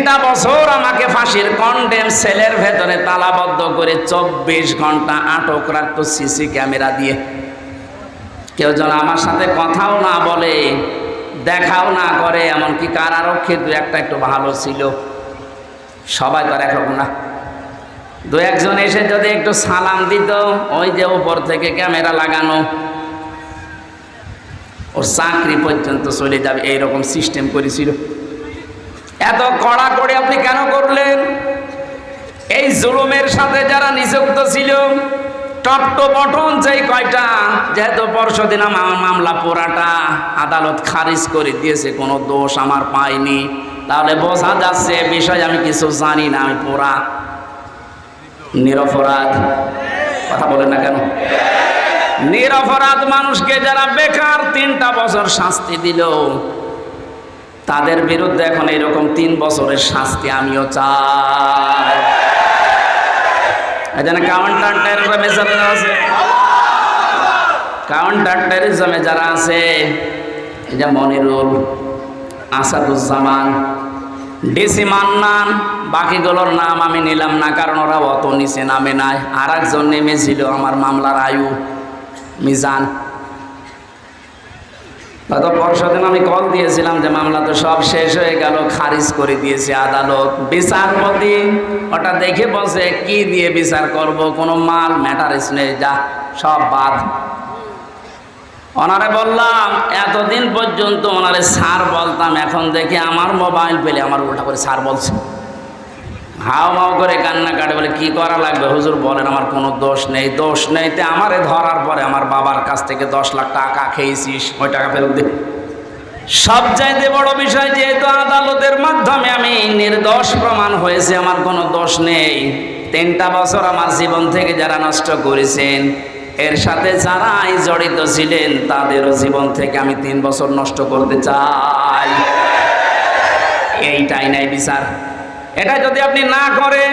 তিনটা বছর আমাকে ফাঁসির কন্ডেম সেলের ভেতরে তালাবদ্ধ করে চব্বিশ ঘণ্টা আটক রাখতো সিসি ক্যামেরা দিয়ে। কেউ যেন আমার সাথে কথাও না বলে, দেখাও না করে, এমনকি কারারক্ষী দু একটা একটু ভালো ছিল। সবাই তো একরকম না। দু একজন এসে যদি একটু সালাম দিত, ওই যে উপর থেকে ক্যামেরা লাগানো, ওর চাকরি পর্যন্ত চলে যাবে, এইরকম সিস্টেম করেছিল। এত কড়া করে আপনি কেন করলেন? এই জুলুমের সাথে যারা নিযুক্ত ছিল টপ টু বটন যেই কয়টা, যেহেতু পরশুদিন আমার মামলা পোড়াটা আদালত খারিজ করে দিয়েছে, কোনো দোষ আমার পাইনি। তাহলে বোঝা যাচ্ছে বিষয়ে আমি কিছু জানি না, আমি পোড়া, নিরপরাধ। কথা বলেন না কেন? নিরপরাধ মানুষকে যারা বেকার তিনটা বছর শাস্তি দিল তাদের বিরুদ্ধে এখন এরকম তিন বছরের শাস্তি আমিও চাই। এখানে কাউন্টার টেরিজমে যারা আছে কাউন্টার টেরিজমে যারা আছে মনিরুল আসাদুজ্জামান, ডিসি মান্নান, বাকিগুলোর নাম আমি নিলাম না, কারণ ওরা অত নিচে নামে নাই। আর একজন নেমেছিল আমার মামলার আয়ু, মিজান। গত পরশুদিন আমি কল দিয়েছিলাম যে, মামলা তো সব শেষ হয়ে গেল, খারিজ করে দিয়েছে আদালত। বিচারপতি ওটা দেখে বসে কি দিয়ে বিচার করব? কোনো মাল ম্যাটারিস নেই, যা, সব বাদ। ওনারে বললাম, এতদিন পর্যন্ত ওনারে সার বলতাম, এখন দেখে আমার মোবাইল পেলে আমার উল্টা করে সার বলছে। হাও মাও করে কান্না কাটে, বলে, কি করা লাগবে? হুজুর বলেন, আমার কোনো দোষ নেই দোষ নেই। তে আমারে ধরার পরে আমার বাবার কাছ থেকে দশ লাখ টাকা খেয়েছিস, ওই টাকা ফেরত দে। সব চাইতে বড় বিষয় যেহেতু আদালতের মাধ্যমে আমি নির্দোষ প্রমাণ হয়েছে, আমার কোনো দোষ নেই। তিনটা বছর আমার জীবন থেকে যারা নষ্ট করেছেন, এর সাথে যারাই জড়িত ছিলেন, তাদেরও জীবন থেকে আমি তিন বছর নষ্ট করতে চাই। এইটাই নাই বিচার। এটা যদি আপনি না করেন,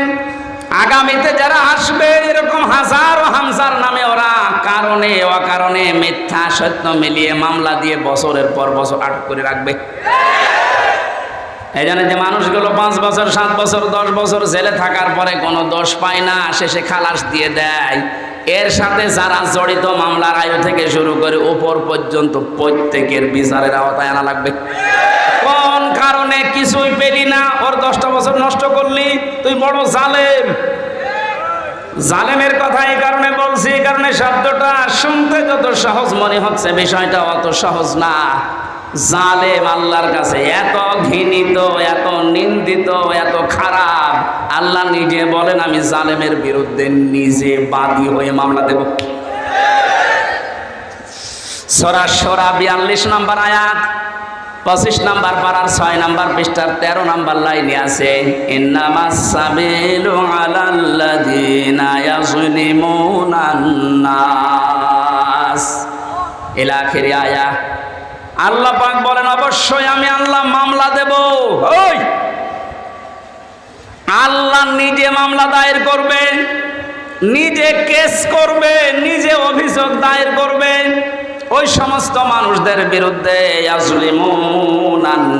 আগামীতে যারা আসবে, এরকম হাজার ও হামজার নামে ওরা কারণে, অকারণে মিথ্যা, সত্য মিলিয়ে মামলা দিয়ে বছরের পর বছর আটক করে রাখবে। এই জন্য যে মানুষগুলো পাঁচ বছর, সাত বছর, দশ বছর জেলে থাকার পরে কোনো দোষ পায় না, শেষে খালাস দিয়ে দেয়। এর সাথে যারা জড়িত মামলার আয়ু থেকে শুরু করে উপর পর্যন্ত প্রত্যেকের বিচারের আওতায় আনা লাগবে। নষ্ট করলি, তুই বড় জালেম। জালেমের কথা এই কারণে বলছি, এই কারণে শব্দটা শুনতে যত সহজ মনে হচ্ছে, বিষয়টা অত সহজ না। জালেম আল্লাহর কাছে এত ঘৃণিত, এত নিন্দিত, এত খারাপ। আল্লাহ নিজে বলেন, আমি জালেমের বিরুদ্ধে নিজে বাদী হয়ে মামলা দেব। সরা সরা বিয়াল্লিশ নম্বর আয়াত। পঁচিশ নাম্বার পাড়ার ছয় নাম্বার পৃষ্ঠার তেরো নাম্বার লাইনে আছে ইলা আয়া। আল্লাহ পাক বলেন, অবশ্যই আমি আল্লাহ মামলা দেব। ওই! আল্লাহ নিজে মামলা দায়ের করবে, নিজে কেস করবে, নিজে অভিযোগ দায়ের করবে। ওই সমস্ত মানুষদের বিরুদ্ধে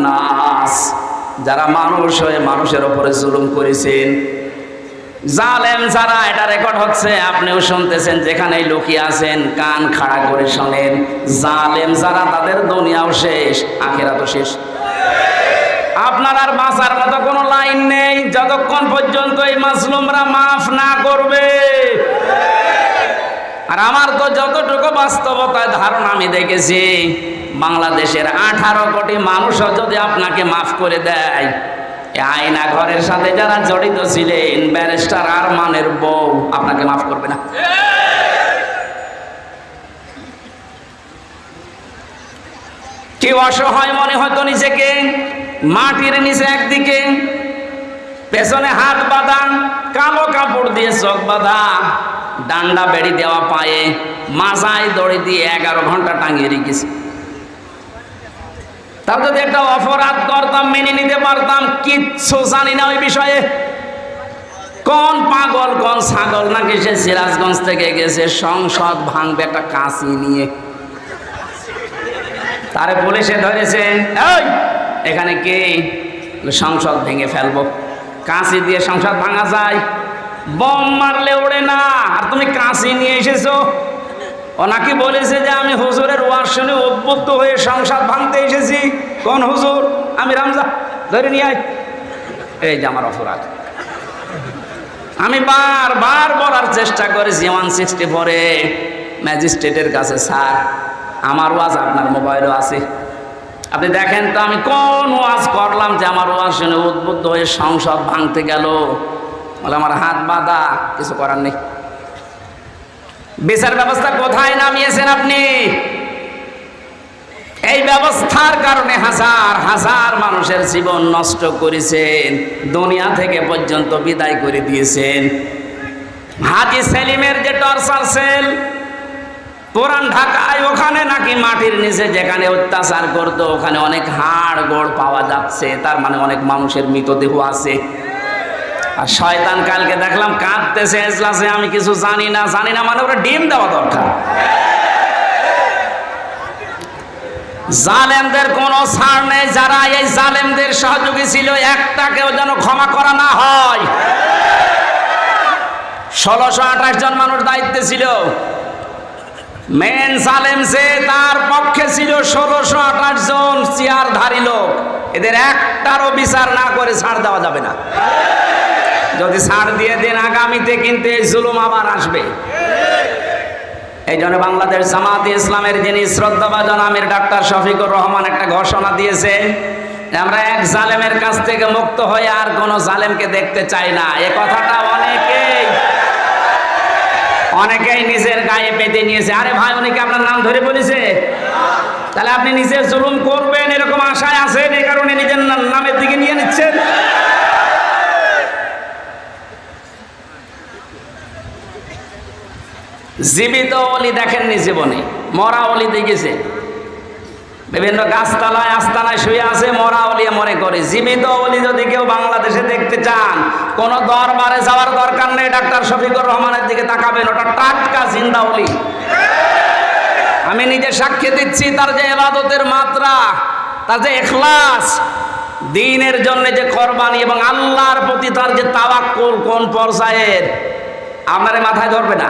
নাস। যারা মানুষ হয়ে মানুষের ওপরে জুলুম করেছেন। জালেম যারা, এটা রেকর্ড হচ্ছে, আপনিও শুনতেছেন, যেখানেই লুকিয়ে আছেন, কান খাড়া করে শোনেন। জালেম যারা, তাদের দুনিয়াও শেষ আখেরা তো শেষ। আপনার আর বাঁচার মতো কোনো লাইন নেই, যতক্ষণ পর্যন্ত এই মাসলুমরা মাফ না করবে। আর আমার তো যতটুকু বাস্তবতায় ধারণা আমি দেখেছি, বাংলাদেশের আঠারো কোটি মানুষও যদি আপনাকে মাফ করে দেয় আয়না ঘরের সাথে যারা জড়িত ছিলেন, ব্যারিস্টার আর মানের বউ আপনাকে মাফ করবে না। কি অসহায় মনে হয়তো নিজেকে, মাটির নিচে একদিকে, পেছনে হাত বাঁধা, কালো কাপড় দিয়ে চোখ বাঁধা ডান্ডা বেড়ি দেওয়া পায়ে মাজায় দড়ি দিয়ে এগারো ঘণ্টা টাঙিয়ে রেখেছে। তাও যদি একটা অপরাধ করতাম, মেনে নিতে পারতাম, কিচ্ছু জানি না ওই বিষয়ে। কোন পাগল, কোন ছাগল, নাকি সে সিরাজগঞ্জ থেকে গেছে, সংসদ ভাঙবে একটা কাঁচি নিয়ে। তারে পুলিশে ধরেছে এখানে কে? সংসদ ভেঙে ফেলব। কাঁচি দিয়ে সংসদ ভাঙা যায়। বম মারলে ওড়ে না। আর তুমি কাঁচি নিয়ে এসেছ। ও নাকি বলেছে যে আমি হুজুরের ওয়াজ শুনে উদ্বুদ্ধ হয়ে সংসার ভাঙতে এসেছি। কোন হুজুর? আমি রামজা, ধরে নিয়ে আয়। এই যে আমার অপরাধ। আমি বারবার বলার চেষ্টা করেছি ওয়ান সিক্সটি ফোরে ম্যাজিস্ট্রেটের কাছে, স্যার, আমার ওয়াজ আপনার মোবাইলও আছে। আপনি দেখেন তো আমি কোন ওয়াজ করলাম যে আমার ওয়াজ শুনে উদ্বুদ্ধ হয়ে সংসদ ভাঙতে গেল। বলে, আমার হাত বাঁধা, কিছু করার নেই। বিচার ব্যবস্থা কোথায় নামিয়েছেন আপনি? এই ব্যবস্থার কারণে হাজার হাজার মানুষের জীবন নষ্ট করেছেন, দুনিয়া থেকে পর্যন্ত বিদায় করে দিয়েছেন। হাজি সেলিমের যে টর্চার সেল, পুরান ঢাকায় ওখানে নাকি মাটির নিচে যেখানে অত্যাচার করতো, ওখানে অনেক হাড় গোড় পাওয়া যাচ্ছে, তার মানে অনেক মানুষের মৃতদেহ আছে। আর শয়তান কালকে দেখলাম কাঁদতেছে এজলাসে, আমি কিছু জানি না জানি না মানে ওরা ডিম দেওয়া দরকার। জালেমদের কোনো ছাড় নেই, যারা এই জালেমদের সহযোগী ছিল, একটাকেও যেন ক্ষমা করা না হয়। ষোলোশো আঠাশ জন মানুষ দায়িত্বে ছিল। মেন জালেম যে, তার পক্ষে ছিল ষোলোশো আঠাশ জন চেয়ারধারী লোক। এদের একটারও বিচার না করে ছাড় দেওয়া যাবে না। যদি ছাড় দিয়ে দেন, আগামীতে কিন্তু এই জুলুম আবার আসবে। এই জন্য বাংলাদেশ জামাত ইসলামের যিনি শ্রদ্ধাভাজন আমির ডাক্তার শফিকুর রহমান একটা ঘোষণা দিয়েছে, আমরা এক জালেমের কাছ থেকে মুক্ত হয়ে আর কোন জালেমকে দেখতে চাই না। এ কথাটা অনেকেই অনেকেই নিজের গায়ে পেতে নিয়েছে। আরে ভাই, উনি কি আপনার নাম ধরে বলেছে? তাহলে আপনি নিজে জুলুম করবেন, এরকম আশায় আছেন এই কারণে নিজের নামের দিকে নিয়ে নিচ্ছেন। জীবিত অলি দেখেননি জীবনে, মরা অলি দেখেছে। বিভিন্ন গাছতলায়, আস্তানায় শুয়ে আছে, মরা অলিয়ে মনে করে। জীবিত অলি যদি কেউ বাংলাদেশে দেখতে চান, কোন দরবারে যাওয়ার দরকার নেই, ডাক্তার শফিকুর রহমানের দিকে তাকাবেন, ওটা টাটকা জিন্দা অলি। আমি নিজে সাক্ষী দিচ্ছি, তার যে এবাদতের মাত্রা, তার যে এখলাস, দিনের জন্য যে কোরবানি এবং আল্লাহর প্রতি তার যে তাওয়াক্কুল কোন পর্যায়ের, আপনারে মাথায় ধরবে না।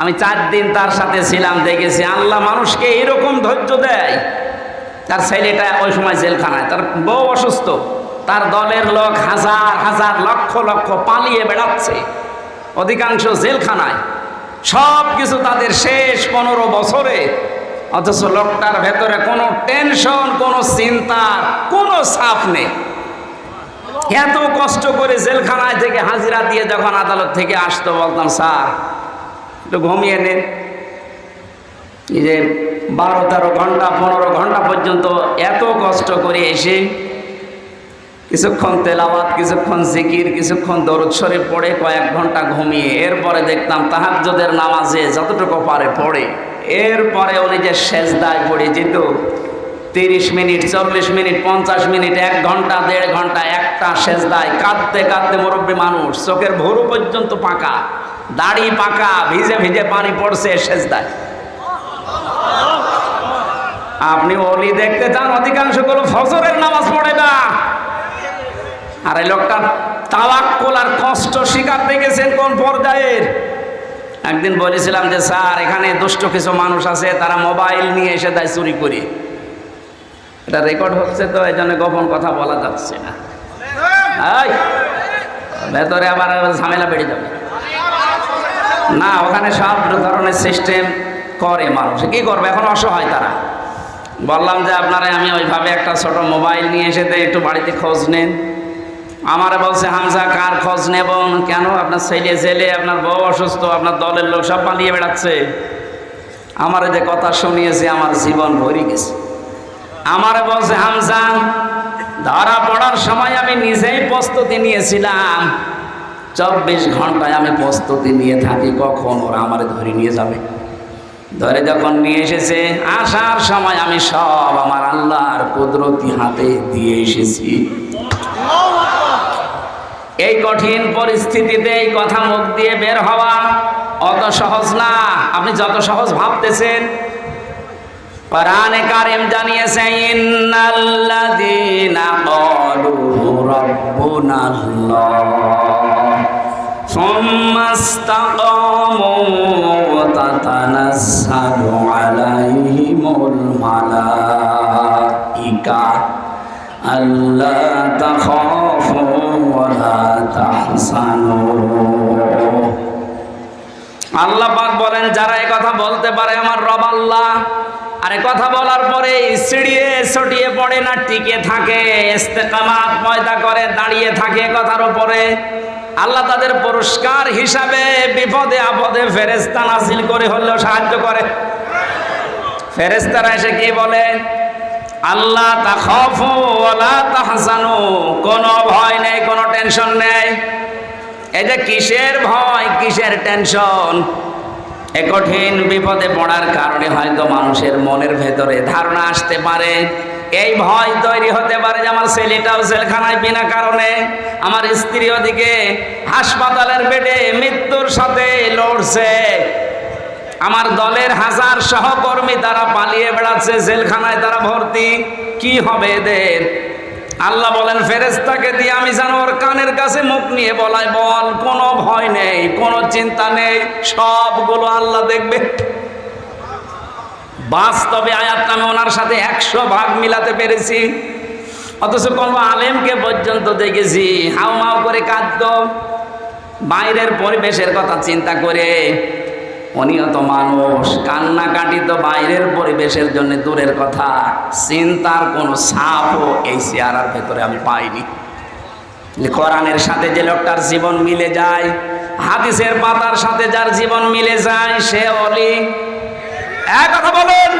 আমি চার দিন তার সাথে ছিলাম, দেখেছি আল্লাহ মানুষকে এরকম ধৈর্য দেয়। তার ছেলেটা ওই সময় জেলখানায়, তার বউ অসুস্থ। তার দলের লোক হাজার হাজার, লক্ষ লক্ষ পালিয়ে বেড়াচ্ছে। অধিকাংশ জেলখানায়। সব কিছু তাদের শেষ পনেরো বছরে। অথচ লোকটার ভেতরে কোনো টেনশন, কোনো চিন্তার কোনো চাপ নেই। এত কষ্ট করে জেলখানায় থেকে হাজিরা দিয়ে যখন আদালত থেকে আসতো, বলতাম, স্যার একটু ঘুমিয়ে নেন। যে বারো, তেরো ঘণ্টা, পনেরো ঘণ্টা পর্যন্ত এত কষ্ট করে এসে কিছুক্ষণ তেলাওয়াত, কিছুক্ষণ জিকির, কিছুক্ষণ দরুদ শরীফ পড়ে কয়েক ঘণ্টা ঘুমিয়ে, এরপরে দেখতাম তাহাজ্জদের নামাজে যতটুকু পারে পড়ে। এরপরে উনি যে সেজদায় পড়ে যেত তিরিশ মিনিট, চল্লিশ মিনিট, পঞ্চাশ মিনিট, এক ঘণ্টা, দেড় ঘণ্টা একটা সেজদায় কাঁদতে কাঁদতে মুরব্বী মানুষ, চোখের ভোরু পর্যন্ত পাকা। দাড়ি পাকা, ভিজে ভিজে পানি পড়ছে, সেজদায়। আপনি অলি দেখতে চান, অধিকাংশগুলো ফজরের নামাজ পড়ে না। আর এই লোকটা তাওয়াক্কুল আর কষ্ট শিকার দেখেছেন কোন পর্যায়ের? একদিন বলেছিলাম যে, স্যার, এখানে দুষ্ট কিছু মানুষ আছে, তারা মোবাইল নিয়ে এসে দেয় চুরি করি। এটা রেকর্ড হচ্ছে তো, এই জন্য গোপন কথা বলা যাচ্ছে না। ভেতরে আবার ঝামেলা বেড়ে যাবে। না, ওখানে সব ধরনের সিস্টেম করে মানুষ। কি করবে? এখন অসহায় তারা। বললাম যে, আপনারা আমি ওইভাবে একটা ছোট মোবাইল নিয়ে এসে একটু বাড়িতে খোঁজ নেন। আমারে বলছে, হামজা, কার খোঁজ নেব? কেন? আপনার ছেলে ছেলে আপনার বউ অসুস্থ, আপনার দলের লোক সব পালিয়ে বেড়াচ্ছে। আমার যে কথা শুনিয়েছে, আমার জীবন ভরে গেছে। আমারে বলছে, হামজা, ধরা পড়ার সময় আমি নিজেই প্রস্তুতি নিয়েছিলাম। চব্বিশ ঘন্টায় আমি প্রস্তুতি নিয়ে থাকি, কখন ওরা আমারে ধরে নিয়ে যাবে? ধরে যখন নিয়ে এসেছে, আসার সময় আমি সব আমার আল্লাহর কুদরতি হাতে দিয়ে এসেছি। এই কঠিন পরিস্থিতিতে এই কথা মুখ দিয়ে বের হওয়া অত সহজ না। আপনি যত সহজ ভাবতেছেন। জানিয়েছে সুম্মা ইসতাকামু তাতানাজ্জালু আলাইহিমুল মালাইকা আল্লা তাখাফু ওয়া লা তাহজানু। আল্লাহ পাক বলেন, যারা কথা বলতে পারে আমার রব আল্লাহ, আর কথা বলার পরে সিঁড়িয়ে ছটিয়ে পড়ে না, টিকে থাকে, ইস্তেকামাত পয়দা করে দাঁড়িয়ে থাকে কথার উপরে। আল্লাহ তাদের পুরস্কার হিসাবে বিপদে আপদে ফেরেস্তা নাসিল করে হলেও সাহায্য করে। ফেরেস্তারা এসে কি বলে? আল্লাহ তা খফু ওলা তাহসানু কোনো ভয় নেই, কোনো টেনশন নেই। যে কিসের ভয়, কিসের টেনশন? এ কঠিন বিপদে পড়ার কারণে হয়তো মানুষের মনের ভেতরে ধারণা আসতে পারে। এই ভয় তৈরি হতে পারে যে আমার ছেলেটাও জেলখানায় বিনা কারণে আমার স্ত্রী ওদিকে হাসপাতালের বেডে মৃত্যুর সাথে লড়ছে। আমার দলের হাজার সহকর্মী তারা পালিয়ে বেড়াচ্ছে, জেলখানায় তারা ভর্তি। কি হবে এদের? আল্লাহ বলেন ফেরেস্তাকে দিয়ে আমি যেন ওর কানের কাছে মুখ নিয়ে বলাই বল, কোনো ভয় নেই, কোনো চিন্তা নেই, সবগুলো আল্লাহ দেখবে। বাস্তবে আয়াত নামে ওনার সাথে একশো ভাগ মিলাতে পেরেছি। অথচ কোনো আলেমকে পর্যন্ত দেখেছি, হাউ মাউ করে কাঁদত। বাইরের পরিবেশের কথা চিন্তা করে অনিয়ত মানুষ, কান্নাকাটি তো বাইরের পরিবেশের জন্য দূরের কথা। চিন্তার কোনো ছাপও এই চেয়ারার ভেতরে আমি পাইনি। কোরআনের সাথে যে লোকটার জীবন মিলে যায়, হাদিসের পাতার সাথে যার জীবন মিলে যায়, সে অলি। এক কথা বলুন।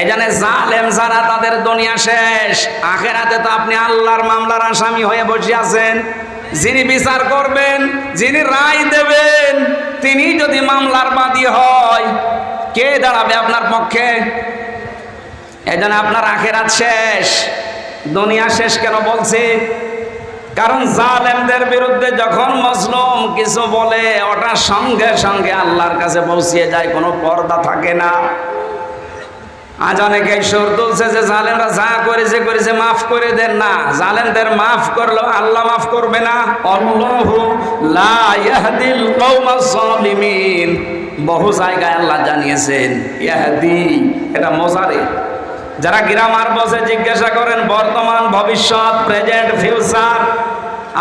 এই জন্য জালেম যারা তাদের দুনিয়া শেষ, আখেরাতে তো আপনি আল্লাহর মামলার আসামি হয়ে বসে আছেন। যিনি বিচার করবেন, যিনি রায় দেবেন, তিনি যদি মামলার বাদী হয়, কে দাঁড়াবে আপনার পক্ষে? এই জন্য আপনার আখেরাত শেষ। দুনিয়া শেষ কেন বলছি? কারণ জালেমদের বিরুদ্ধে যখন মজলুম কিছু বলে, ওটা সঙ্গে সঙ্গে আল্লাহর কাছে পৌঁছিয়ে যায়, কোনো পর্দা থাকে না। আজ অনেকে সুর তুলছে যে জালেমরা যা করেছে করেছে, মাফ করে দেন না। জালেমদের মাফ করল আল্লাহ মাফ করবে না। অল্লাহু লা ইয়াহদিল কওমাস বহু জায়গায় আল্লাহ জানিয়েছেন, ইয়াহদি, এটা মজারে। যারা গ্রামার বসে জিজ্ঞাসা করেন, বর্তমান, ভবিষ্যৎ, প্রেজেন্ট, ফিউচার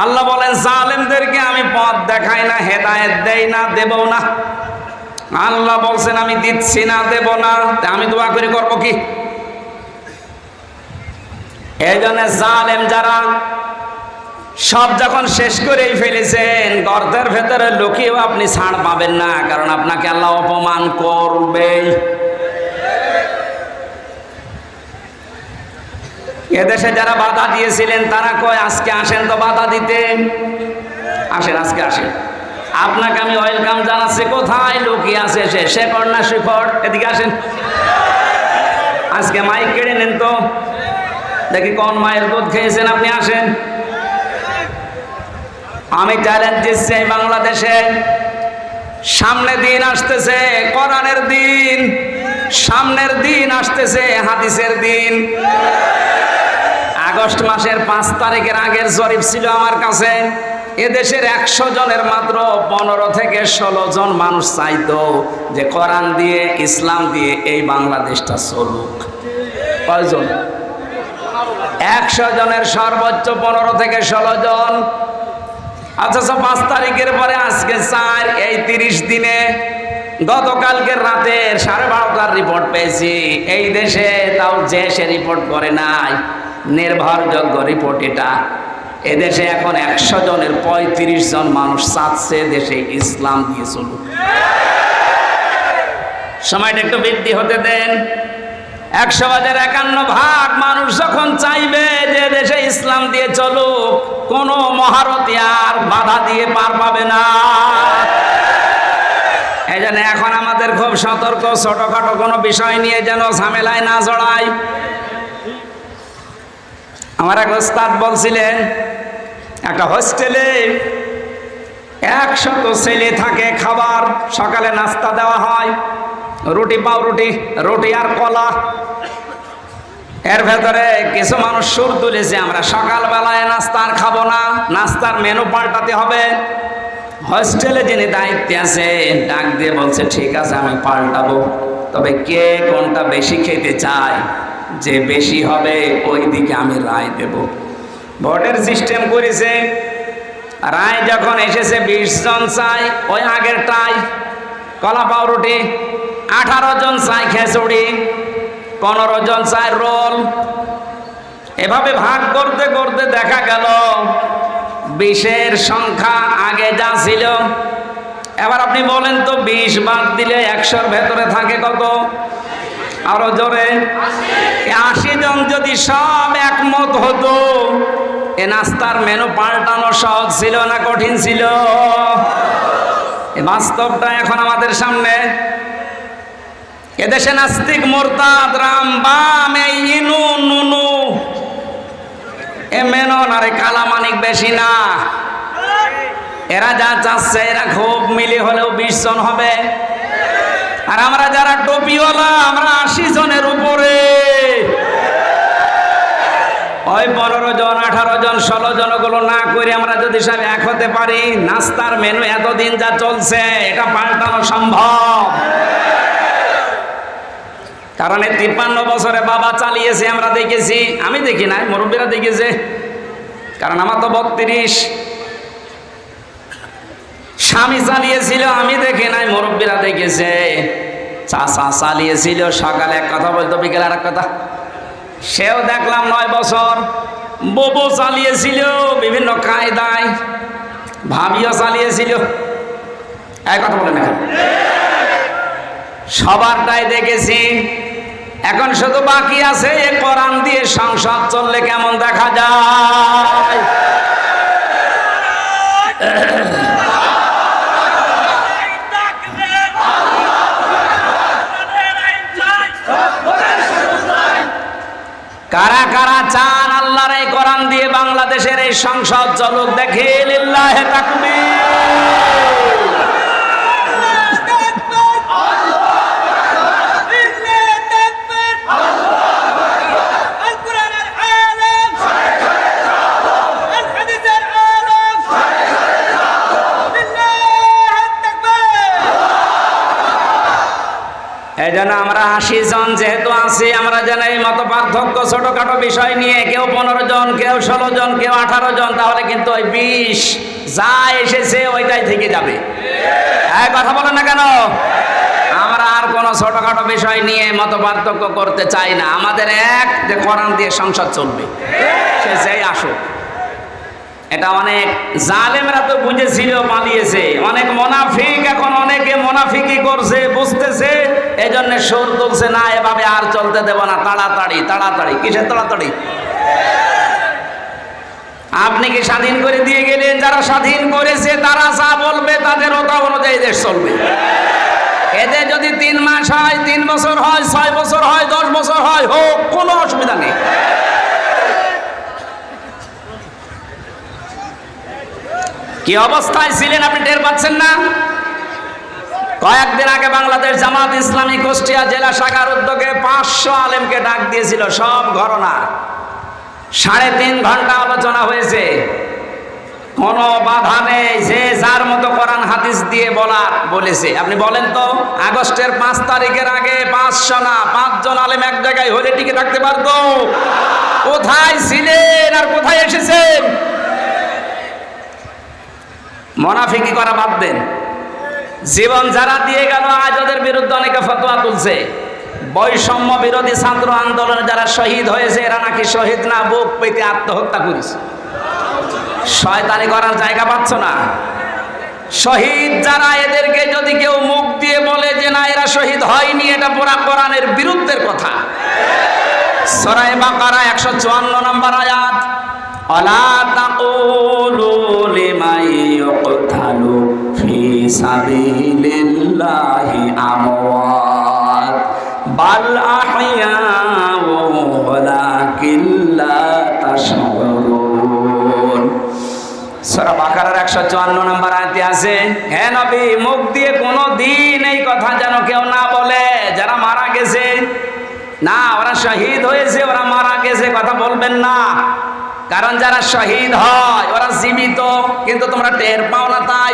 আল্লাহ বলেন, জালেমদেরকে আমি পথ দেখাই না, হেদায়েত দেই না, দেব না। আল্লাহ বলছেন, আমি দিচ্ছি না, দেব না। আমি দোয়া করে, করব কি? এই জন্য জালেম যারা সব যখন শেষ করেই ফেলেছেন, গর্তের ভেতরে লুকিয়েও আপনি ছাড় পাবেন না, কারণ আপনাকে আল্লাহ অপমান করবে এদেশে যারা বাধা দিয়েছিলেন, তারা কয়, আজকে আসেন তো বাধা দিতে? আসেন, আজকে আসেন। আপনাকে আমি ওয়েলকাম জানাচ্ছি। কোথায়? লুকিয়ে আছে সে। শেখর না শেখর? এদিকে আসেন। আজকে মাইক কেড়ে নেন তো। দেখি কোন মায়ের দুধ খেয়েছেন আপনি, আসেন। আমি চ্যালেঞ্জ দিচ্ছি এই বাংলাদেশে। সামনে দিন আসতেছে কোরআনের দিন। সামনের দিন আসতেছে হাদিসের দিন। আগস্ট মাসের পাঁচ তারিখের আগের জরিপ ছিল আমার কাছে। এদেশের একশো জনের মাত্র পনেরো থেকে ষোলো জন মানুষ চাইতো যে কোরআন দিয়ে, ইসলাম দিয়ে এই বাংলাদেশটা চলুক। কয়জন? একশো জনের সর্বোচ্চ পনেরো থেকে ষোলো জন। অথচ পাঁচ তারিখের পরে আজকে চার, এই তিরিশ দিনে গতকালকের রাতে সাড়ে বারোটার রিপোর্ট পেয়েছি। এই দেশে তাও যে সে রিপোর্ট করে নাই। নির্ভরযোগ্য রিপোর্ট এটা। এদেশে এখন একশো জনের পঁয়ত্রিশ জন মানুষ চাচ্ছে দেশে ইসলাম দিয়ে চলুক। সময়টা একটু বৃদ্ধি হতে দেন। একশো বাজার একান্ন ভাগ মানুষ যখন চাইবে যে দেশে ইসলাম দিয়ে চলুক, কোনো মহারতি আর বাধা দিয়ে পার পাবে না। এই এখন আমাদের খুব সতর্ক, ছোটখাটো কোনো বিষয় নিয়ে যেন ঝামেলায় না জড়ায়। আমার এক ওস্তাদ বলছিলেন, একটা হোস্টেলে একশত ছেলে থাকে, খাবার, সকালে নাস্তা দেওয়া হয়, রুটি পাও রুটি আর কলা। এর ভেতরে কিছু মানুষ সুর তুলেছে, আমরা সকালবেলায় নাস্তা আর খাব না, নাস্তার মেনু পাল্টাতে হবে। হোস্টেলে যিনি দায়িত্বে আছে, ডাক দিয়ে বলছে, ঠিক আছে, আমি পাল্টাবো। তবে কে কোনটা বেশি খেতে চায়? যে বেশি হবে ওই দিকে আমি রায় দেব। ভোটের সিস্টেম করেছে। রায় যখন এসেছে, বিশ জন চাই, ওই আগেরটাই কলা পাউরুটি, আঠারো জন চাই খেচুড়ি, পনেরো জন চাই রোল। এভাবে ভাগ করতে করতে দেখা গেল, বিশের সংখ্যা আগে যা ছিল। এবার আপনি বলেন তো, বিশ বাদ দিলে একশোর ভেতরে থাকে কত? আরও জোরে। আশি জন যদি সব একমত হতো, এ নাস্তার মেনু পাল্টানো সহজ ছিল না, কঠিন ছিল। বাস্তবটা এখন আমাদের সামনে। এদেশে নাস্তিক মোরতাদ, রাম, বাম, এই ইনু, নুনু। এ মেনন আরে কালামানিক বেশি না। এরা যা চাচ্ছে, এরা খুব মিলি হলেও বিশ জন হবে। আর আমরা যারা টোপিওয়ালা, আমরা আশি জনের উপরে। ওই পনেরো জন, আঠারো জন, ষোলো জনগুলো না করে আমরা যদি সব এক হতে পারি, নাস্তার মেনু এতদিন যা চলছে, এটা পাল্টানো সম্ভব। কারণ এই তিপ্পান্ন বছরে বাবা চালিয়েছে, আমরা দেখেছি, আমি দেখি না মুরব্বীরা দেখেছে। কারণ আমার তো বত্রিশ। স্বামী চালিয়েছিল, আমি দেখি নাই, মুরব্বীরা দেখেছে। চাষা চালিয়েছিল, সকালে এক কথা বলতো, বিকেলে আর এক কথা। সেও দেখলাম নয় বছর। ববু চালিয়েছিল, বিভিন্ন কায়দায়। ভাবিও চালিয়েছিল। এক কথা বলে না সবারটাই দেখেছি। এখন শুধু বাকি আছে এ কোরআন দিয়ে সংসদ চললে কেমন দেখা যায়? কারা কারা চান আল্লাহর এই কোরআন দিয়ে বাংলাদেশের এই সংসদ চলুক দেখে লিল্লাহে তাকবীর। এই জন্য আমরা আশি জন যেহেতু আছি, আমরা যেন এই মত পার্থক্য ছোটখাটো বিষয় নিয়ে কেউ পনেরো জন, কেউ ষোলো জন, কেউ আঠারো জন, তাহলে কিন্তু ওই বিশ যা এসেছে ওইটাই থেকে যাবে। হ্যাঁ কথা বলেন না কেন? আমরা আর কোনো ছোটখাটো বিষয় নিয়ে মত পার্থক্য করতে চাই না। আমাদের এক যে কোরআন দিয়ে সংসদ চলবে, সে যেই আসুক। এটা অনেক জালেমরা তো বুঝেছিল, পালিয়েছে। অনেক মোনাফিক, এখন অনেকে মোনাফিকি করছে বুঝতেছে এই জন্য সুর তুলছে না, এভাবে আর চলতে দেব না। তাড়াতাড়ি তাড়াতাড়ি। কিসের তাড়াতাড়ি? আপনি কি স্বাধীন করে দিয়ে গেলেন? যারা স্বাধীন করেছে, তারা যা বলবে তাদের ওটা অনুযায়ী দেশ চলবে। এদের যদি তিন মাস হয়, তিন বছর হয়, ছয় বছর হয়, দশ বছর হয়, হোক, কোনো অসুবিধা নেই। কি অবস্থায় ছিলেন আপনি, টের পাচ্ছেন না? কয়েকদিন আগে বাংলাদেশ জামাত ইসলামী কুষ্টিয়া জেলা শাখার উদ্যোগে পাঁচশো আলেমকে ডাক দিয়েছিল, সব ঘটনা সাড়ে তিন ঘণ্টা আলোচনা হয়েছে। কোনো বাধা নেই, যে যার মতো কোরআন হাদিস দিয়ে বলার বলেছে। আপনি বলেন তো, আগস্টের পাঁচ তারিখের আগে পাঁচশো না, পাঁচজন আলেম এক জায়গায় হলে টিকে থাকতে পারতো? কোথায় ছিলেন আর কোথায় এসেছেন? মনাফিকি করা বাদ দেন। জীবন যারা দিয়ে গেল, আজ ওদের বিরুদ্ধে অনেকে ফতোয়া তুলছে। বৈষম্য বিরোধী ছাত্র আন্দোলনে যারা শহীদ হয়েছে, এরা নাকি শহীদ না, বুক পেতে আত্মহত্যা করেছে। শয়তানি করার জায়গা পাচ্ছ না। শহীদ যারা, এদেরকে যদি কেউ মুখ দিয়ে বলে যে না, এরা শহীদ হয়নি, এটা পুরা কোরআনের বিরুদ্ধের কথা। সরাই বাকারা একশো চুয়ান্ন নম্বর আয়াত, অলা তাকুলু লিমান ইউকতালু ফি সাবিলিল্লাহি আমওয়াত। বাল আহইয়াউ ওয়ালাকিন লা তাশউরুন সূরা বাকারার একশো চুয়ান্ন নম্বর আয়তে আছে, হে নবী, মুখ দিয়ে কোনো দিন এই কথা যেন কেউ না বলে, যারা মারা গেছে। না, ওরা শহীদ হয়েছে, ওরা মারা গেছে, কথা বলবেন না। কারণ যারা শহীদ হয়, ওরা জীবিত, কিন্তু তোমরা টের পাও না তাই।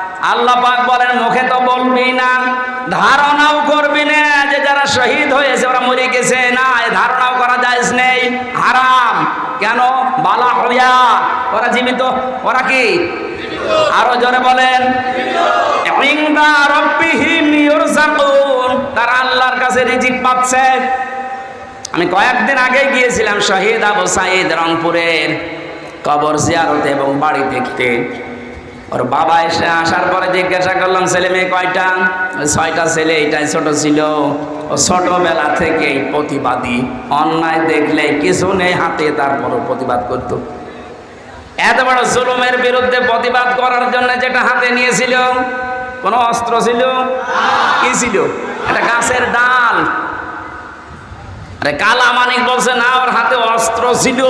আল্লাহ পাক বলেন, মুখে তো বলবি না। ধারণাও করবি না যে যারা শহীদ হয়েছে, ওরা মরে গেছে। না ধারণাও করা যায় নেই। হারাম। কেন? বালা হইয়া। ওরা জীবিত। ওরা কি? আরও জোরে বলেন। তারা আল্লাহর কাছে রিজিক পাচ্ছে। আমি কয়েকদিন আগে গিয়েছিলাম শহীদ আবু সাইদ রংপুরের কবর জিয়ারতে এবং বাড়ি দেখতে। ওর বাবা এসে আসার পরে জিজ্ঞাসা করলাম, ছেলে মেয়ে কয়টা? ছয়টা ছেলে, এটাই ছোট ছিল। ও ছোটবেলা থেকেই প্রতিবাদী, অন্যায় দেখলে কিছু নেই, হাতে তারপরও প্রতিবাদ করতো। এত বড় জুলুমের বিরুদ্ধে প্রতিবাদ করার জন্য যেটা হাতে নিয়েছিল, কোনো অস্ত্র ছিল? কি ছিল? একটা গাছের ডাল। আরে কালা মানিক বলছে, না, ওর হাতে অস্ত্র ছিল।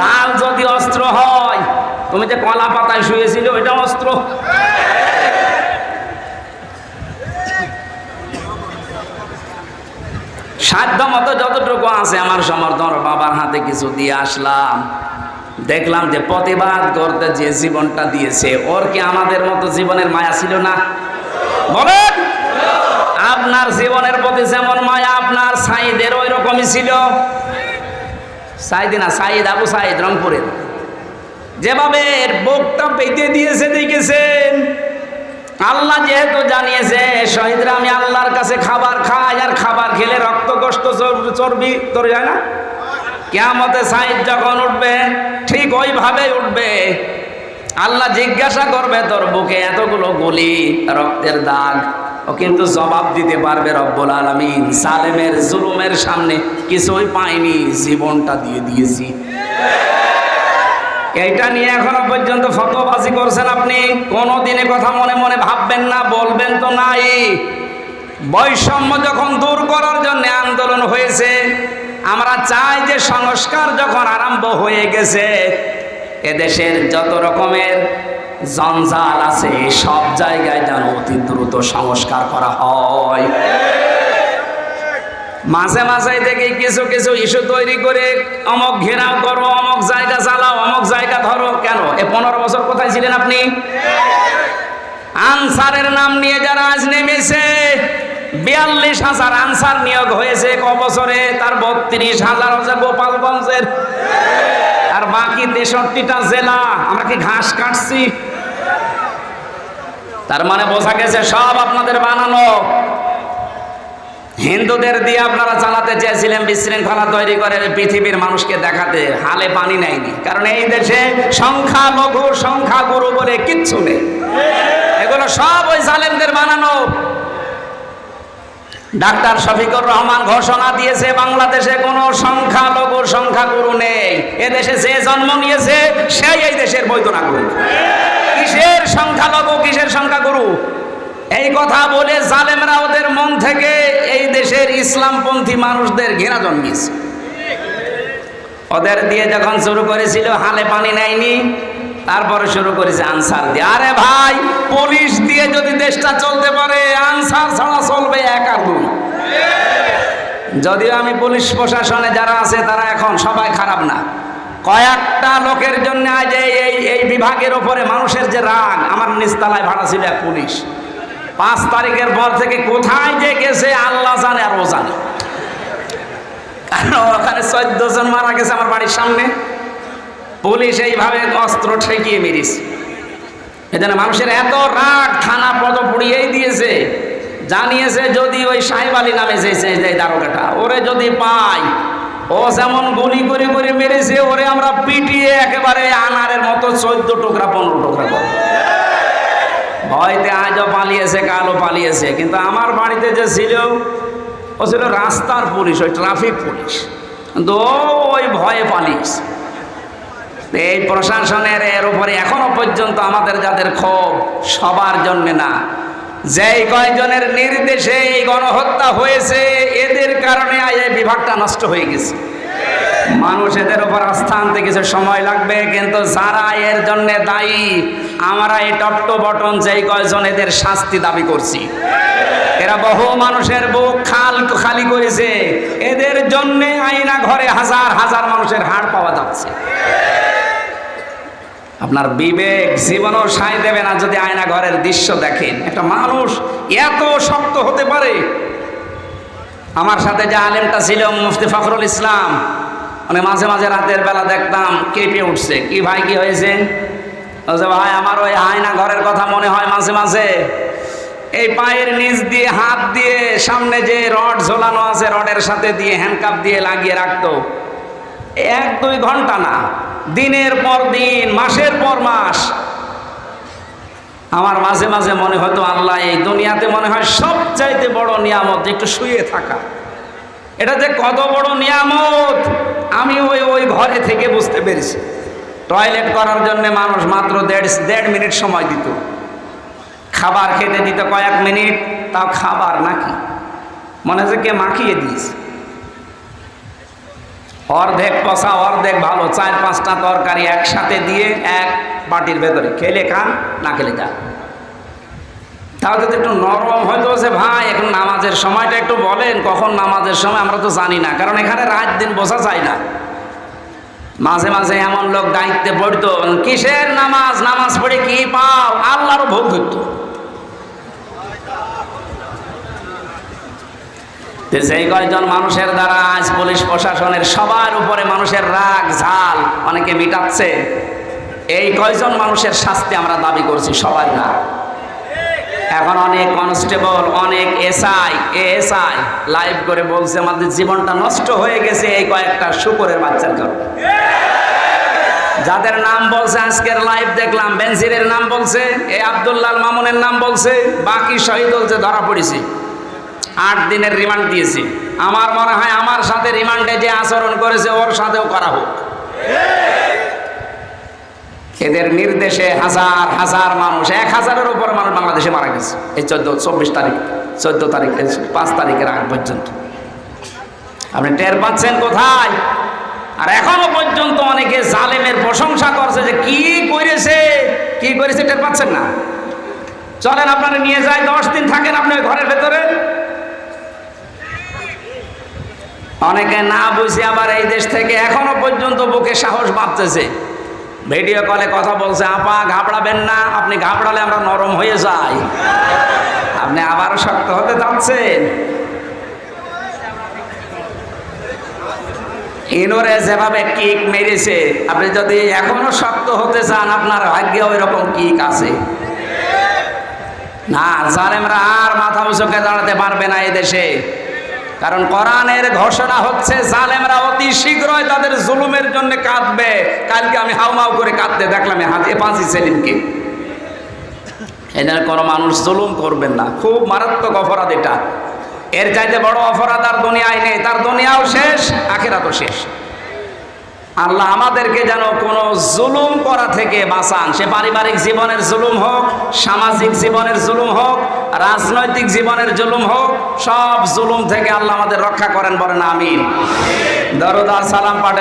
ডাল যদি অস্ত্র হয় তুমি যে কলা পাতায় শুয়েছিল এটা অস্ত্র। সাধ্য মতো যতটুকু আছে আমার সমর্থন, বাবার হাতে কিছু দিয়ে আসলাম। দেখলাম যে প্রতিবাদ করতে যে জীবনটা দিয়েছে, ওর কি আমাদের মতো জীবনের মায়া ছিল না? বলেন, আপনার জীবনের প্রতি যেমন মায়া, আপনার সাইদের ওই রকমই ছিল। সাইদি না, সাইদ, আবু সাইদ, রংপুরের। যেভাবে এর বুকটা পেতে দিয়েছে, দেখেছেন? আল্লাহ যেহেতু জানিয়েছে, শহীদরা, আমি আল্লাহর কাছে খাবার খাই আর খাবার খেলে রক্ত কষ্ট চর- চর্বি তোর যায় না? কেমতে সাইদ যখন উঠবে, ঠিক ওইভাবে উঠবে। আল্লাহ জিজ্ঞাসা করবে, তোর বুকে এতগুলো গুলি, রক্তের দাগ? ও কিন্তু জবাব দিতে পারবে রব্বুল আলমিন। সালেমের জুলুমের সামনে কিছুই পাইনি, জীবনটা দিয়ে দিয়েছি। এইটা নিয়ে এখনও পর্যন্ত ফতোবাজি করছেন আপনি। কোনো দিনে কথা মনে মনে ভাববেন না, বলবেন তো নাই। বৈষম্য যখন দূর করার জন্য আন্দোলন হয়েছে, আমরা চাই যে সংস্কার যখন আরম্ভ হয়ে গেছে, এদেশের যত রকমের জঞ্জাল আছে, সব জায়গায় যেন অতি দ্রুত সংস্কার করা হয়। মাঝে মাঝে দেখি কিছু কিছু ইস্যু তৈরি করে, অমক ঘেরাও করো, অমক জায়গা চালাও অমক জায়গা ধরো। কেন? এ পনেরো বছর কোথায় ছিলেন আপনি? আনসারের নাম নিয়ে যারা আজ নেমেছে, বিয়াল্লিশ হাজার আনসার নিয়োগ হয়েছে ক বছরে, তার বত্রিশ হাজার হচ্ছে গোপালগঞ্জের। আর বাকি তেষট্টিটা জেলা, আমরা কি ঘাস কাটছি? তার মানে বোঝা গেছে সব আপনাদের বানানো। হিন্দুদের দিয়ে আপনারা চালাতে চেয়েছিলেন, বিশৃঙ্খলা তৈরি করে পৃথিবীর মানুষকে দেখাতে। হালে পানি নেয়নি। কারণ এই দেশে সংখ্যা লঘু, সংখ্যা গুরু বলে কিচ্ছু নেই। এগুলো সব ওই জালেমদের বানানো। ডাক্তার শফিকুর রহমান ঘোষণা দিয়েছে, বাংলাদেশে কোনো সংখ্যা লঘু, সংখ্যা গুরু নেই। এদেশে যে জন্ম নিয়েছে, সেই এই দেশের বৈধ নাগরিক কিসের সংখ্যালঘু কিসের সংখ্যাগুরু এই কথা বলে জালেমরা ওদের মন থেকে এই দেশের ইসলামপন্থী মানুষদের ঘৃণা জন্মিয়েছে। ওদের দিয়ে যখন শুরু করেছিল, হালে পানি নেয়নি, তারপরে শুরু করেছে আনসার দিয়ে। আরে ভাই, পুলিশ দিয়ে যদি দেশটা চলতে পারে, আনসার ছাড়া চলবে এক আর দুই। যদিও আমি পুলিশ প্রশাসনে যারা আছে, তারা এখন সবাই খারাপ না। কয়েকটা লোকের জন্য আজ এই এই বিভাগের ওপরে মানুষের যে রাগ, আমার নিস্তালায় ভাড়া ছিল এক পুলিশ। পাঁচ তারিখের পর থেকে কোথায় যে গেছে আল্লাহ জানে আর ও জানে। কারণ ওখানে চোদ্দ জন মারা গেছে আমার বাড়ির সামনে। পুলিশ এইভাবে অস্ত্র ঠেকিয়ে মেরিস এজন্য মানুষের এত রাগ, থানা পদ পুড়িয়েই দিয়েছে। জানিয়েছে যদি ওই সাহেব আলী নামে যে যে দারোগাটা, ওরে যদি পাই, ও যেমন গুলি করে করে মেরেছে, ওরে আমরা পিটিয়ে একেবারে আনারের মতো চোদ্দ টুকরা, পনেরো টুকরা করব। ভয়তে আজও পালিয়েছে, কালও পালিয়েছে। কিন্তু আমার বাড়িতে যে ছিল, ও ছিল রাস্তার পুলিশ, ওই ট্রাফিক পুলিশ। কিন্তু ওই ভয়ে পালিয়েছে। এই প্রশাসনের এর উপরে এখনও পর্যন্ত আমাদের যাদের ক্ষোভ, সবার জন্য না। যেই কয়জনের নির্দেশে এই গণহত্যা হয়েছে, এদের কারণে এই বিভাগটা নষ্ট হয়ে গেছে। মানুষ এদের উপর আস্থা আনতে কিছু সময় লাগবে, কিন্তু যারা এর জন্য দায়ী, আমরা এই টপটো বটন যেই কয়জন এদের শাস্তি দাবি করছি। এরা বহু মানুষের বুক খাল খালি করেছে, এদের জন্য আইনা ঘরে হাজার হাজার মানুষের হাড় পাওয়া যাচ্ছে। আপনার বিবেক জীবনও সায় দেবে না যদি আয়না ঘরের দৃশ্য দেখেন। একটা মানুষ এত শক্ত হতে পারে আমার সাথে যে আলেমটা ছিল, মুফতি ফখরুল ইসলাম মানে মাঝে মাঝে রাতের বেলা দেখতাম কেঁপে উঠছে। কি ভাই, কি হয়েছে? ভাই, আমার ওই আয়না ঘরের কথা মনে হয় মাঝে মাঝে। এই পায়ের নিচ দিয়ে, হাত দিয়ে, সামনে যে রড ঝোলানো আছে, রডের সাথে দিয়ে হ্যান্ডকাপ দিয়ে লাগিয়ে রাখতো। এক দুই ঘণ্টা না, দিনের পর দিন, মাসের পর মাস আমার মাঝে মাঝে মনে হতো আল্লাহ, এই দুনিয়াতে মনে হয় সবচাইতে বড় নিয়ামত, একটু শুয়ে থাকা। এটা যে কত বড় নিয়ামত, আমি ওই ওই ঘরে থেকে বুঝতে পেরেছি। টয়লেট করার জন্য মানুষ মাত্র দেড় দেড় মিনিট সময় দিত। খাবার খেতে দিত কয়েক মিনিট, তাও খাবার নাকি? মনে হচ্ছে কে মাখিয়ে দিয়েছে। অর্ধেক পচা, অর্ধেক ভালো। চার, পাঁচটা তরকারি একসাথে দিয়ে এক বাটির ভেতরে। খেলে খান, না খেলে তাও যদি একটু নরম হয়তো যে, ভাই, এখন নামাজের সময়টা একটু বলেন, কখন নামাজের সময়? আমরা তো জানি না, কারণ এখানে রাত দিন বোঝা যায় না। মাঝে মাঝে এমন লোক দায়িত্বে পড়তো কিসের নামাজ? নামাজ পড়ে কি পাও? আল্লাহরও ভোগ ধরতো সেই কয়জন মানুষের দ্বারা আজ পুলিশ প্রশাসনের সবার উপরে মানুষের রাগ, ঝাল অনেকে মিটাচ্ছে, এই কয়জন মানুষের শাস্তি আমরা দাবি করছি? সবাই না। এখন অনেক কনস্টেবল, অনেক এসআই, এএসআই লাইভ করে বলছে, আমাদের জীবনটা নষ্ট হয়ে গেছে এই কয়েকটা শুকরের বাচ্চার কারণে যাদের নাম বলছে, আজকের লাইভ দেখলাম, বেনজিরের নাম বলছে এই আবদুল্লাল মামুনের নাম বলছে, বাকি শহীদ বলছে, ধরা পড়েছি। আট দিনের রিমান্ড দিয়েছি। আমার মনে হয় আমার সাথে রিমান্ডে যে আচরণ করেছে, ওর সাথেও করা হোক। এদের নির্দেশে হাজার হাজার মানুষ, এক হাজারের উপর মানুষ বাংলাদেশে মারা গেছে এই চোদ্দ, চব্বিশ তারিখ, চোদ্দ তারিখ পাঁচ তারিখের আগ পর্যন্ত। আপনি টের পাচ্ছেন কোথায়? আর এখনও পর্যন্ত অনেকে জালেমের প্রশংসা করছে যে কি করেছে? কি করেছে টের পাচ্ছেন না? চলেন আপনারা নিয়ে যায় দশ দিন থাকেন আপনি ঘরের ভেতরে। অনেকে না বুঝে আবার এই দেশ থেকে এখনও পর্যন্ত বুকে সাহস বাঁধতেছে। ভিডিও কলে কথা বলছে, আপা, ঘাবড়াবেন না, আপনি ঘাবড়ালে আমরা নরম হয়ে যাই। আপনি আবারও শক্ত হতে চাচ্ছেন ইনোরে যেভাবে কিক মেরেছে, আপনি যদি এখনও শক্ত হতে চান, আপনার ভাগ্যে ওই রকম কিক আছে। না, জালেমরা আর মাথা উঁচুকে দাঁড়াতে পারবে না এদেশে কারণ কোরআনের ঘোষণা হচ্ছে, জালেমরা অতি শীঘ্রই তাদের জুলুমের জন্য কাঁদবে। কালকে আমি হাউমাউ করে কাঁদতে দেখলাম হাতে পাঁচি সেলিমকে। এদের কোনো মানুষ জুলুম করবেন না। খুব মারাত্মক অপরাধ এটা। এর চাইতে বড় অপরাধ আর দুনিয়ায় নেই। তার দুনিয়াও শেষ, আখেরাতও শেষ। আল্লাহ আমাদেরকে যেন কোনো জুলুম করা থেকে বাঁচান। সে পারিবারিক জীবনের জুলুম হোক, সামাজিক জীবনের জুলুম হোক, রাজনৈতিক জীবনের জুলুম হোক, সব জুলুম থেকে আল্লাহ আমাদের রক্ষা করেন বলেন আমিন। দরদার সালাম পাঠে